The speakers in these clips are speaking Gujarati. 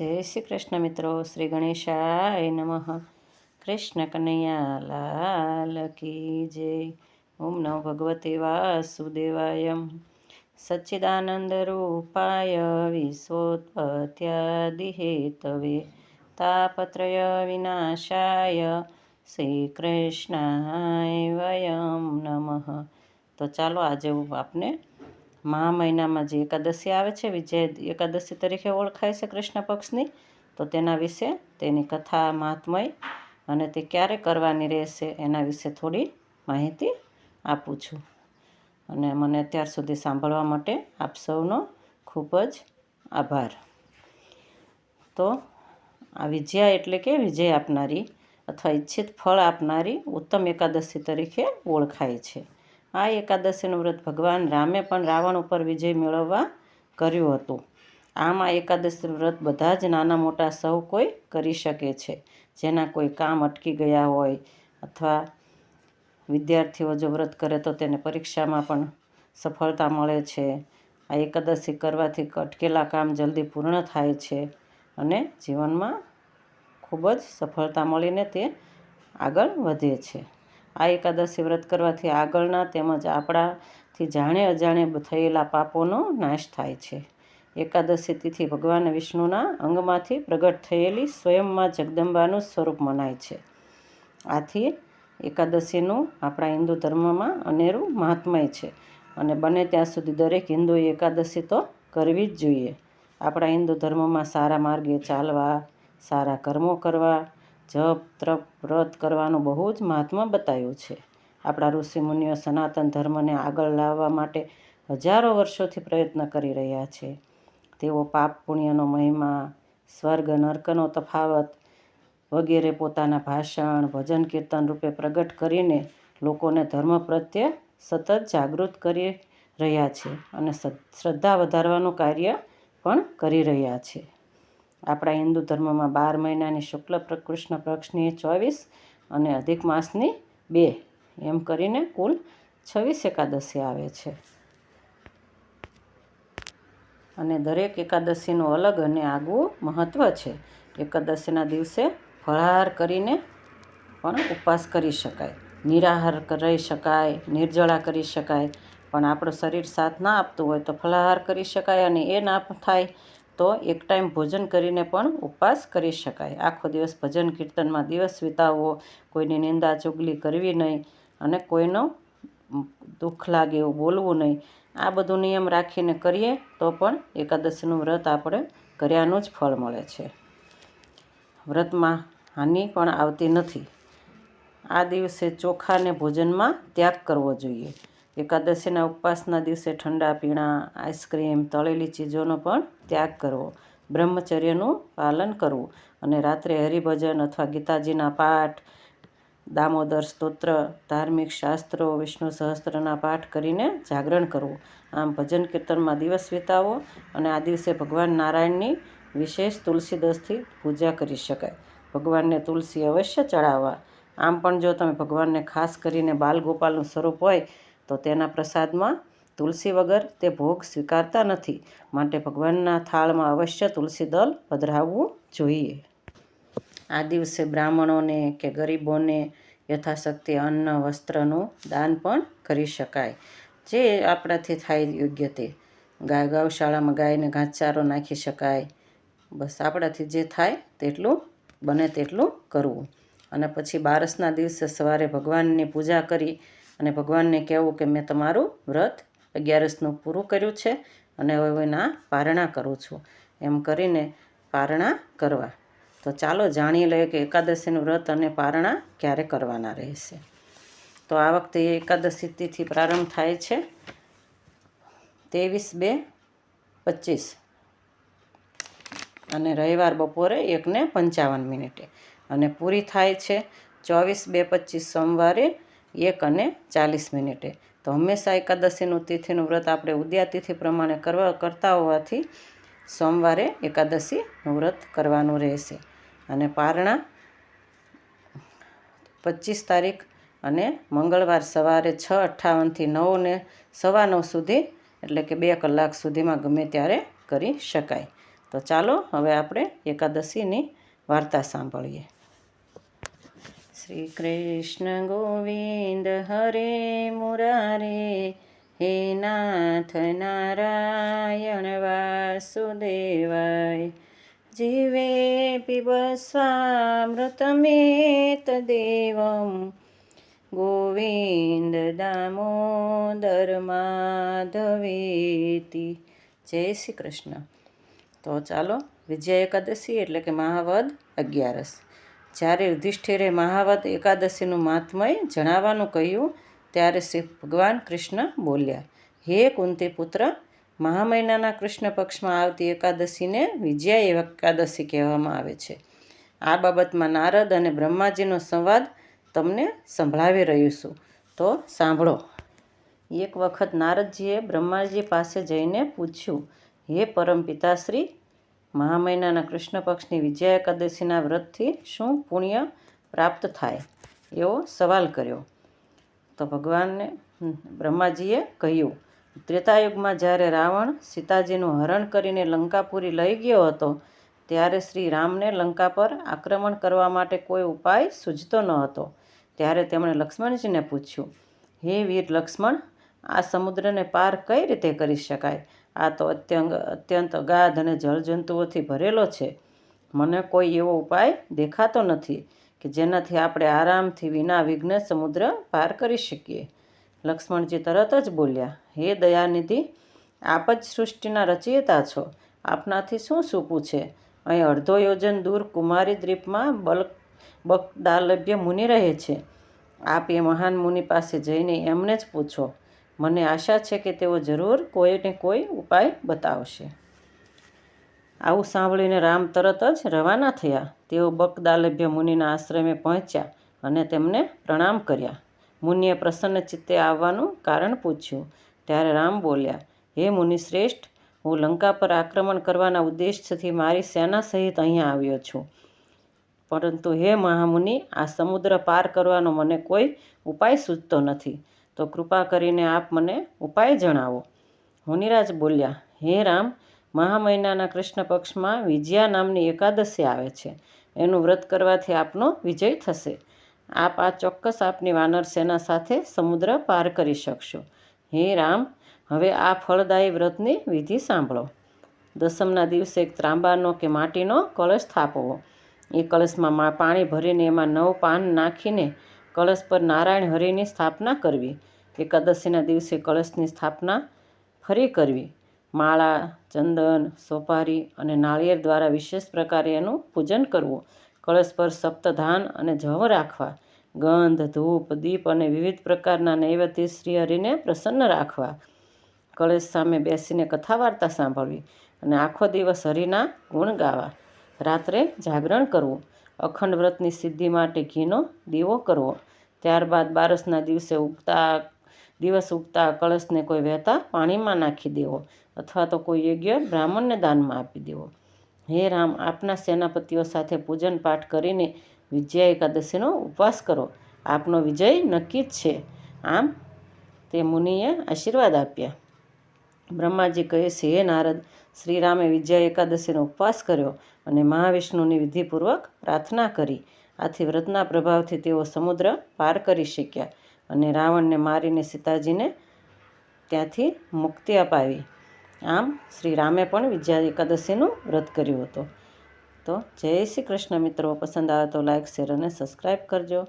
જય શ્રી કૃષ્ણ મિત્રો, શ્રી ગણેશાય નમઃ. કૃષ્ણ કનૈયા લાલ કી જય. ઓમ નમો ભગવતે વાસુદેવાયમ સચ્ચિદાનંદ રૂપાય વિશ્વોત્પત્યાદિહેતવે તાપત્રય વિનાશાય શ્રી કૃષ્ણાય વયમ નમઃ. તો ચાલો આજે આપને મહા મહિનામાં જે એકાદશી આવે છે, વિજય એકાદશી તરીકે ઓળખાય છે કૃષ્ણ પક્ષની, તો તેના વિશે તેની કથા, મહાત્મય અને તે ક્યારે કરવાની રહેશે એના વિશે થોડી માહિતી આપું છું. અને મને અત્યાર સુધી સાંભળવા માટે આપ સૌનો ખૂબ જ આભાર. તો આ વિજયા એટલે કે વિજય આપનારી અથવા ઈચ્છિત ફળ આપનારી ઉત્તમ એકાદશી તરીકે ઓળખાય છે. આ એકાદશીનું વ્રત ભગવાન રામે પણ રાવણ ઉપર વિજય મેળવવા કર્યું હતું. આમાં એકાદશી વ્રત બધા જ નાના મોટા સૌ કોઈ કરી શકે છે. જેના કોઈ કામ અટકી ગયા હોય અથવા વિદ્યાર્થીઓ જો વ્રત કરે તો તેને પરીક્ષામાં પણ સફળતા મળે છે. આ એકાદશી કરવાથી અટકેલા કામ જલ્દી પૂર્ણ થાય છે અને જીવનમાં ખૂબ જ સફળતા મળીને તે આગળ વધે છે. આ એકાદશી વ્રત કરવાથી આગળના તેમજ આપણાથી જાણે અજાણે થયેલા પાપોનો નાશ થાય છે. એકાદશી તિથિ ભગવાન વિષ્ણુના અંગમાંથી પ્રગટ થયેલી સ્વયંમાં જગદંબાનું સ્વરૂપ મનાય છે. આથી એકાદશીનું આપણા હિન્દુ ધર્મમાં અનેરું મહાત્મય છે અને બને ત્યાં સુધી દરેક હિન્દુએ એકાદશી તો કરવી જ જોઈએ. આપણા હિન્દુ ધર્મમાં સારા માર્ગે ચાલવા, સારા કર્મો કરવા જપ ત્રપ વ્રત કરવાનું બહુ જ મહાત્મા બતાવ્યું છે. આપણા ઋષિમુનિઓ સનાતન ધર્મને આગળ લાવવા માટે હજારો વર્ષોથી પ્રયત્ન કરી રહ્યા છે. તેઓ પાપ પુણ્યનો મહિમા, સ્વર્ગ, નર્કનો તફાવત વગેરે પોતાના ભાષણ, ભજન કીર્તન રૂપે પ્રગટ કરીને લોકોને ધર્મ પ્રત્યે સતત જાગૃત કરી રહ્યા છે અને શ્રદ્ધા વધારવાનું કાર્ય પણ કરી રહ્યા છે. આપણા હિન્દુ ધર્મમાં બાર મહિનાની શુક્લ કૃષ્ણ પક્ષની ચોવીસ અને અધિક માસની બે. એમ કરીને કુલ છવ્વીસ એકાદશી આવે છે. અને દરેક એકાદશીનું અલગ અને આગવું મહત્ત્વ છે. એકાદશીના દિવસે ફળાહાર કરીને પણ ઉપવાસ કરી શકાય. નિરાહાર કરી શકાય, નિર્જળા કરી શકાય. પણ આપણું શરીર સાથ ના આપતું હોય તો ફળાહાર કરી શકાય અને એ ના થાય તો એક ટાઈમ ભોજન કરીને પણ ઉપવાસ કરી શકાય. આખો દિવસ ભજન કીર્તનમાં દિવસ વિતાવવો કોઈની નિંદા ચુગલી કરવી નહીં અને કોઈનો દુઃખ લાગે એવું બોલવું નહીં. આ બધું નિયમ રાખીને કરીએ તો પણ એકાદશીનું વ્રત આપણે કર્યાનું જ ફળ મળે છે. વ્રતમાં હાનિ પણ આવતી નથી. આ દિવસે ચોખાને ભોજનમાં ત્યાગ કરવો જોઈએ. એકાદશીના ઉપવાસના દિવસે ઠંડા, પીણા, આઈસ્ક્રીમ તળેલી ચીજોનો પણ ત્યાગ કરવો. બ્રહ્મચર્યનું પાલન કરવું અને રાત્રે હરિભજન અથવા ગીતાજીના પાઠ, દામોદર સ્તોત્ર, ધાર્મિક શાસ્ત્રો, વિષ્ણુ સહસ્ત્રના પાઠ કરીને જાગરણ કરવું. આમ ભજન કીર્તનમાં દિવસ વિતાવો અને આ દિવસે ભગવાન નારાયણની વિશેષ તુલસી દસથી પૂજા કરી શકાય. ભગવાનને તુલસી અવશ્ય ચડાવવા. આમ પણ જો તમે ભગવાનને ખાસ કરીને બાલગોપાલનું સ્વરૂપ હોય તો તેના પ્રસાદમાં તુલસી વગર તે ભોગ સ્વીકારતા નથી. માટે ભગવાનના થાળમાં અવશ્ય તુલસી દલ પધરાવવું જોઈએ. આ દિવસે બ્રાહ્મણોને કે ગરીબોને યથાશક્તિ અન્ન, વસ્ત્રનું દાન પણ કરી શકાય. જે આપણાથી થાય યોગ્ય તે. ગાય ગૌશાળામાં ગાયને ઘાસચારો નાખી શકાય. બસ આપણાથી જે થાય તેટલું બને તેટલું કરવું. અને પછી બારસના દિવસે સવારે ભગવાનની પૂજા કરી અને ભગવાનને કહેવું કે મેં તમારું વ્રત અગિયારસનું પૂરું કર્યું છે અને હવે એના પારણા કરું છું. એમ કરીને પારણા કરવા. તો ચાલો જાણી લઈએ કે એકાદશીનું વ્રત અને પારણા ક્યારે કરવાના રહેશે. તો આ વખતે એકાદશી તિથિ પ્રારંભ થાય છે ત્રેવીસ બે પચીસ. અને રવિવાર બપોરે એકને પંચાવન મિનિટે. અને પૂરી થાય છે ચોવીસ બે પચીસ સોમવારે એક અને ચાલીસ મિનિટે. તો હંમેશા એકાદશીનું તિથિનું વ્રત આપણે ઉદ્યા તિથિ પ્રમાણે કરવા, કરતા હોવાથી સોમવારે એકાદશીનું વ્રત કરવાનું રહેશે. અને પારણા પચીસ તારીખ અને મંગળવાર સવારે છ અઠ્ઠાવનથી નવ ને સવા નવ સુધી, એટલે કે બે કલાક સુધીમાં ગમે ત્યારે કરી શકાય. તો ચાલો હવે આપણે એકાદશીની વાર્તા સાંભળીએ. શ્રી કૃષ્ણ ગોવિંદ હરે મુરારે, હે નાથ નારાયણ વાસુદેવાય. જીવે પીબસ્વામૃતમેત દેવમ, ગોવિંદ દામોદર માધવેતિ. જય શ્રી કૃષ્ણ તો ચાલો, વિજય એકાદશી એટલે કે મહાવદ અગિયારસ. જ્યારે યુધિષ્ઠિરે મહાવત એકાદશીનું મહાત્મય જણાવવાનું કહ્યું, ત્યારે શ્રી ભગવાન કૃષ્ણ બોલ્યા, હે કુંતી પુત્ર મહા મહિનાના કૃષ્ણ પક્ષમાં આવતી એકાદશીને વિજયા એકાદશી કહેવામાં આવે છે. આ બાબતમાં નારદ અને બ્રહ્માજીનો સંવાદ તમને સંભળાવી રહ્યું છું. તો સાંભળો. એક વખત નારદજીએ બ્રહ્માજી પાસે જઈને પૂછ્યું, હે પરમ પિતાશ્રી મહા મહિનાના કૃષ્ણ પક્ષની વિજયા એકાદશીના વ્રતથી શું પુણ્ય પ્રાપ્ત થાય એવો સવાલ કર્યો. તો ભગવાનને બ્રહ્માજીએ કહ્યું, ત્રેતાયુગમાં જ્યારે રાવણ સીતાજીનું હરણ કરીને લંકાપુરી લઈ ગયો હતો, ત્યારે શ્રી રામને લંકા પર આક્રમણ કરવા માટે કોઈ ઉપાય સૂઝતો ન હતો. ત્યારે તેમણે લક્ષ્મણજીને પૂછ્યું, હે વીર લક્ષ્મણ, આ સમુદ્રને પાર કઈ રીતે કરી શકાય? આ તો અત્યંત અત્યંત ગાધ અને જળજંતુઓથી ભરેલો છે. મને કોઈ એવો ઉપાય દેખાતો નથી કે જેનાથી આપણે આરામથી વિના વિઘ્ન સમુદ્ર પાર કરી શકીએ. લક્ષ્મણજી તરત જ બોલ્યા, હે દયાનિધિ, આપ જ સૃષ્ટિના રચયિતા છો. આપનાથી શું સૂપું છે? અહીં અડધો યોજન દૂર કુમારી દ્વીપમાં બલ, બકદાલભ્ય મુનિ રહે છે. આપ એ મહાન મુનિ પાસે જઈને એમને જ પૂછો. મને આશા છે કે તેઓ જરૂર કોઈને કોઈ ઉપાય બતાવશે. આવું સાંભળીને રામ તરત જ રવાના થયા. તેઓ બકદાલભ્ય મુનિના આશ્રમે પહોંચ્યા અને તેમને પ્રણામ કર્યા. મુનિએ પ્રસન્ન ચિત્તે આવવાનું કારણ પૂછ્યું. ત્યારે રામ બોલ્યા, હે મુનિશ્રેષ્ઠ હું લંકા પર આક્રમણ કરવાના ઉદ્દેશથી મારી સેના સહિત અહીંયા આવ્યો છું. પરંતુ હે મહામુનિ, આ સમુદ્ર પાર કરવાનો મને કોઈ ઉપાય સૂચતો નથી. તો કૃપા કરીને આપ મને ઉપાય જણાવો. મુનિરાજ બોલ્યા, હે રામ મહા મહિનાના કૃષ્ણ પક્ષમાં વિજયા નામની એકાદશી આવે છે. એનું વ્રત કરવાથી આપનો વિજય થશે. આપ આ ચોક્કસ આપની વાનર સેના સાથે સમુદ્ર પાર કરી શકશો. હે રામ, હવે આ ફળદાયી વ્રતની વિધિ સાંભળો. દસમના દિવસે એક ત્રાંબાનો કે માટીનો કળશ થાપવો. એ કળશમાં પાણી ભરીને એમાં નવ પાન નાખીને કળશ પર નારાયણ હરિની સ્થાપના કરવી. એકાદશીના દિવસે કળશની સ્થાપના ફરી કરવી. માળા, ચંદન, સોપારી અને નાળિયેર દ્વારા વિશેષ પ્રકારે એનું પૂજન કરવું. કળશ પર સપ્તધાન અને જવ રાખવા. ગંધ, ધૂપ, દીપ અને વિવિધ પ્રકારના નૈવેદ્ય શ્રી હરિને પ્રસન્ન રાખવા. કળશ સામે બેસીને કથા વાર્તા સાંભળવી અને આખો દિવસ હરિના ગુણ ગાવા. રાત્રે જાગરણ કરવું. અખંડ વ્રતની સિદ્ધિ માટે ઘીનો દીવો કરવો. ત્યારબાદ બારસના દિવસે ઉગતા, દિવસ ઉગતા કળશને કોઈ વહેતા પાણીમાં નાખી દેવો અથવા તો કોઈ યોગ્ય બ્રાહ્મણને દાનમાં આપી દેવો. હે રામ, આપના સેનાપતિઓ સાથે પૂજન પાઠ કરીને વિજયા એકાદશીનો ઉપવાસ કરો. આપનો વિજય નક્કી જ છે. આમ તે મુનિએ આશીર્વાદ આપ્યા. બ્રહ્માજી કહે છે હે નારદ, શ્રીરામે વિજયા એકાદશીનો ઉપવાસ કર્યો અને મહાવિષ્ણુની વિધિપૂર્વક પ્રાર્થના કરી. આથી વ્રતના પ્રભાવથી તેઓ સમુદ્ર પાર કરી શક્યા અને રાવણને મારીને સીતાજીને ત્યાંથી મુક્તિ અપાવી. આમ શ્રી રામે પણ વિજયા એકાદશીનું વ્રત કર્યું હતું. તો જય શ્રી કૃષ્ણ મિત્રો, પસંદ આવે તો લાઈક, શેર અને સબસ્ક્રાઈબ કરજો.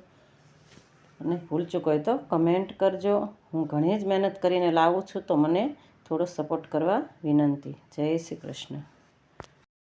અને ભૂલ ચૂક હોય તો કમેન્ટ કરજો. હું ઘણી જ મહેનત કરીને લાવું છું, તો મને થોડો સપોર્ટ કરવા વિનંતી. જય શ્રી કૃષ્ણ.